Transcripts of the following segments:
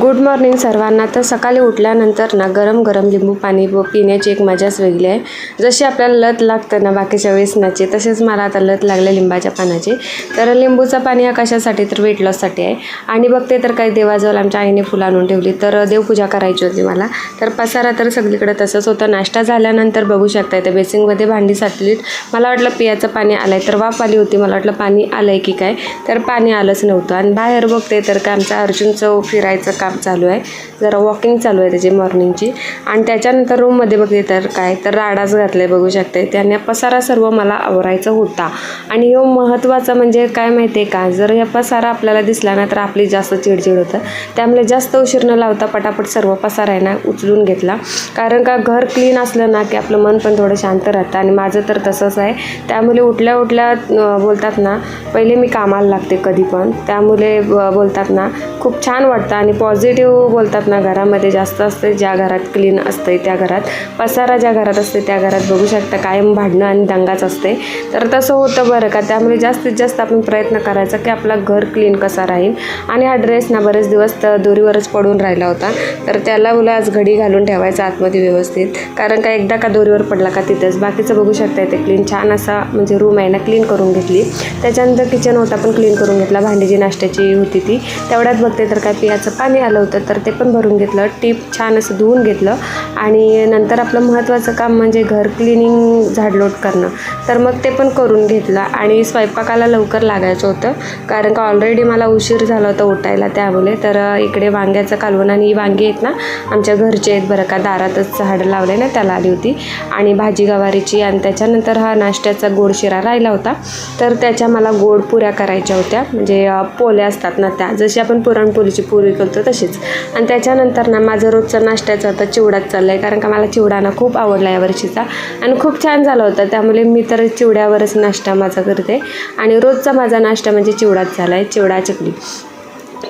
Good morning सर्वांना. तर सकाळी उठल्यानंतर ना गरम गरम लिंबू पाणी पिण्याची एक मजाच वेगळी आहे. जशी आपल्याला लत लागतं ना बाकीच्या वेळेस नाची तसेच मला आता लत लागले लिंबाच्या पानाची. तर लिंबूचं पाणी हा कशासाठी तर वेट लॉससाठी आहे. आणि बघते तर काही देवाजवळ आमच्या आईने फुलं आणून ठेवली तर देवपूजा करायची होती मला. तर पसारा तर सगळीकडे तसंच होतं. नाश्ता झाल्यानंतर बघू शकता इथे बेसिंगमध्ये भांडी साठलीत. मला वाटलं पियाचं पाणी आलं आहे तर वाफ आली होती. मला वाटलं पाणी आलं आहे की काय? तर पाणी आलंच नव्हतं. आणि बाहेर बघते तर का आमचा अर्जुनचं फिरायचं काम चालू आहे. जरा वॉकिंग चालू आहे त्याची मॉर्निंगची आणि त्याच्यानंतर रूममध्ये बघितले तर काय तर राडाच घातले बघू शकते त्याने पसारा सर्व मला आवरायचा होता. आणि हो महत्त्वाचं म्हणजे काय माहिती आहे का? जर या पसारा आपल्याला दिसला ना तर आपली जास्त चिडचिड होतं. त्यामुळे जास्त उशीर न लावता पटापट सर्व पसारा आहे ना उचलून घेतला. कारण का घर क्लीन असलं ना की आपलं मन पण थोडं शांत राहतं. आणि माझं तर तसंच आहे. त्यामुळे उठल्या उठल्या बोलतात ना पहिले मी कामाला लागते कधी पण. त्यामुळे बोलतात ना खूप छान वाटतं आणि पॉझिटिव्ह बोलतात ना घरामध्ये जास्त असते ज्या घरात क्लीन असते त्या घरात. पसारा ज्या घरात असते त्या घरात बघू शकता कायम भांडणं आणि दंगाच असते. तर तसं होतं बरं का. त्यामुळे जास्तीत जास्त आपण प्रयत्न करायचा की आपला घर क्लीन कसा राहील. आणि हा ड्रेस ना बरेच दिवस तर दोरीवरच पडून राहिला होता. तर त्याला मला आज घडी घालून ठेवायचा आतमध्ये व्यवस्थित. कारण का एकदा का दोरीवर पडला का तिथंच. बाकीचं बघू शकता येते क्लीन छान असा म्हणजे रूम आहे ना क्लीन करून घेतली. त्याच्यानंतर किचन होता पण क्लीन करून घेतला. भांडी जी नाश्त्याची होती ती. तेवढ्यात बघते तर काय पियाचं पाणी आलं होतं तर ते पण भरून घेतलं. टीप छान असं धुवून घेतलं. आणि नंतर आपलं महत्त्वाचं काम म्हणजे घर क्लिनिंग झाडलोट करणं. तर मग ते पण करून घेतलं आणि स्वयंपाकाला लवकर लागायचं होतं. कारण का ऑलरेडी मला उशीर झाला होता उठायला त्यामुळे. तर इकडे वांग्याचं कालवण आणि ही वांगी आहेत ना आमच्या घरचे आहेत बरं का. दारातच झाडं लावले ना त्याला आली होती. आणि भाजी गवारीची आणि त्याच्यानंतर हा नाश्त्याचा गोड शिरा राहिला होता. तर त्याच्या मला गोड पुऱ्या करायच्या होत्या. म्हणजे पोल्या असतात ना त्या. जशी आपण पुरणपोळीची पुरी करतो तशीच. आणि त्याच्यानंतर ना माझं रोजचं नाश्त्याचं आता चिवडाच चाललं आहे कारण का मला चिवडा ना खूप आवडला यावर्षीचा आणि खूप छान झाला होता त्यामुळे मी तर चिवड्यावरच नाश्ता माझा करते. आणि रोजचा माझा नाश्ता म्हणजे चिवडाच झाला आहे चिवडा चकली.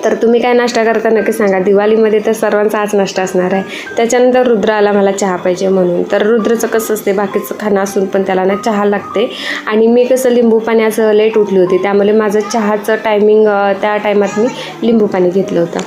तर तुम्ही काय नाश्ता करता नक्की सांगा. दिवाळीमध्ये तर सर्वांचा आज नाश्ता असणार आहे. त्याच्यानंतर रुद्र आला मला चहा पाहिजे म्हणून. तर रुद्रचं कसं असते बाकीचं खाणं असून पण त्याला ना चहा लागते. आणि मी कसं लिंबू पाण्याचं लेट उठली होती. त्यामुळे माझं चहाचं टायमिंग त्या टायमात मी लिंबू पाणी घेतलं होतं.